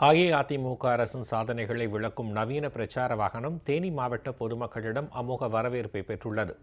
அஇஅதிமுக அரசின் சாதனைகளை விளக்கும் நவீன பிரச்சார வாகனம் தேனி மாவட்ட பொதுமக்களிடம் அமோக வரவேற்பை பெற்றுள்ளது.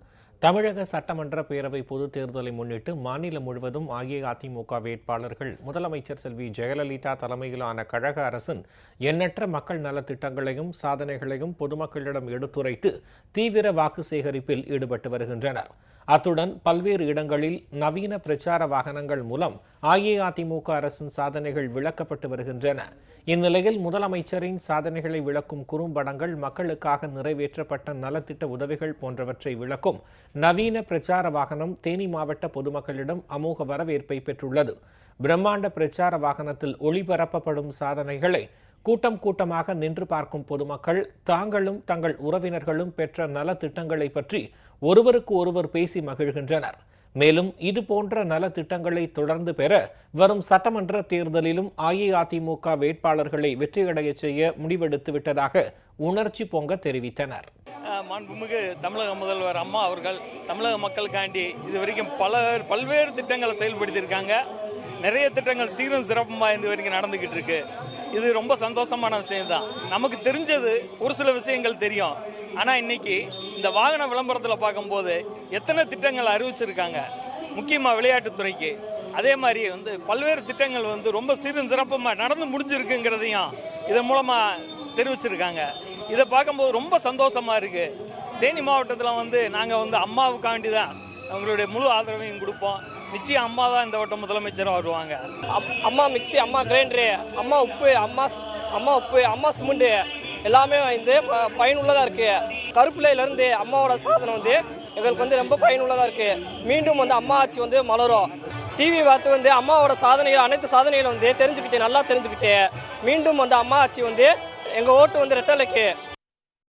தமிழக சட்டமன்ற பேரவை பொதுத் தேர்தலை முன்னிட்டு மாநிலம் முழுவதும் அஇஅதிமுக வேட்பாளர்கள் முதலமைச்சர் செல்வி ஜெயலலிதா தலைமையிலான கழக அரசின் எண்ணற்ற மக்கள் நலத்திட்டங்களையும் சாதனைகளையும் பொதுமக்களிடம் எடுத்துரைத்து தீவிர வாக்கு சேகரிப்பில் ஈடுபட்டு வருகின்றனர். அத்துடன் பல்வேறு இடங்களில் நவீன பிரச்சார வாகனங்கள் மூலம் அஇஅதிமுக அரசின் சாதனைகள் விளக்கப்பட்டு வருகின்றன. இந்நிலையில் முதலமைச்சரின் சாதனைகளை விளக்கும் குறும்படங்கள் மக்களுக்காக நிறைவேற்றப்பட்ட நலத்திட்ட உதவிகள் போன்றவற்றை விளக்கும் நவீன பிரச்சார வாகனம் தேனி மாவட்ட பொதுமக்களிடம் அமோக வரவேற்பை பெற்றுள்ளது. பிரம்மாண்ட பிரச்சார வாகனத்தில் ஒளிபரப்பப்படும் சாதனைகளை கூட்டம் கூட்டமாக நின்று பார்க்கும் பொதுமக்கள் தாங்களும் தங்கள் உறவினர்களும் பெற்ற நலத்திட்டங்களை பற்றி ஒருவருக்கு ஒருவர் பேசி மகிழ்கின்றனர். மேலும் இது போன்ற நலத்திட்டங்களை தொடர்ந்து பெற வரும் சட்டமன்ற தேர்தலிலும் அஇஅதிமுக வேட்பாளர்களை வெற்றியடைய செய்ய முடிவெடுத்து விட்டதாக உணர்ச்சி பொங்க தெரிவித்தனர். மாண்புமிகு தமிழக முதல்வர் அம்மா அவர்கள் தமிழக மக்களுக்காண்டி இது வரைக்கும் பல பல்வேறு திட்டங்களை செயல்படுத்தியிருக்காங்க. நிறைய திட்டங்கள் சீரும் சிறப்புமா இது வரைக்கும் நடந்துகிட்டு இருக்கு. இது ரொம்ப சந்தோஷமான விஷயம் தான் நமக்கு தெரிஞ்சது ஒரு சில விஷயங்கள் தெரியும். ஆனால் இன்னைக்கு இந்த வாகன விளம்பரத்தில் பார்க்கும்போது எத்தனை திட்டங்கள் அறிவிச்சிருக்காங்க. முக்கியமாக விளையாட்டுத்துறைக்கு அதே மாதிரி வந்து பல்வேறு திட்டங்கள் வந்து ரொம்ப சீரும் சிறப்பமாக நடந்து முடிஞ்சிருக்குங்கிறதையும் இதன் மூலமாக தெரிவிச்சிருக்காங்க. இதை பார்க்கும்போது ரொம்ப சந்தோஷமாக இருக்குது தேனி மாவட்டத்தில் வந்து நாங்கள் வந்து அம்மாவுக்காண்டி தான் அவங்களுடைய முழு ஆதரவையும் கொடுப்போம். நிச்சயம் அம்மா தான் இந்த வட்டம் முதலமைச்சர் வருவாங்க. அம்மா மிக்ஸி அம்மா கிரைண்டரு அம்மா உப்பு அம்மா அம்மா உப்பு அம்மா சிமெண்ட் எல்லாமே வந்து ப- பயனுள்ளதா இருக்கு. கருப்பிலையிலேருந்து அம்மாவோட சாதனை வந்து எங்களுக்கு வந்து ரொம்ப பயனுள்ளதாக இருக்கு. மீண்டும் வந்து அம்மா ஆட்சி வந்து மலரும். டிவி பார்த்து வந்து அம்மாவோட சாதனைகள் அனைத்து சாதனைகளும் வந்து தெரிஞ்சுக்கிட்டு நல்லா தெரிஞ்சுக்கிட்டு மீண்டும் வந்து அம்மா ஆட்சி வந்து எங்கள் ஓட்டு வந்து ரெட்டலைக்கு.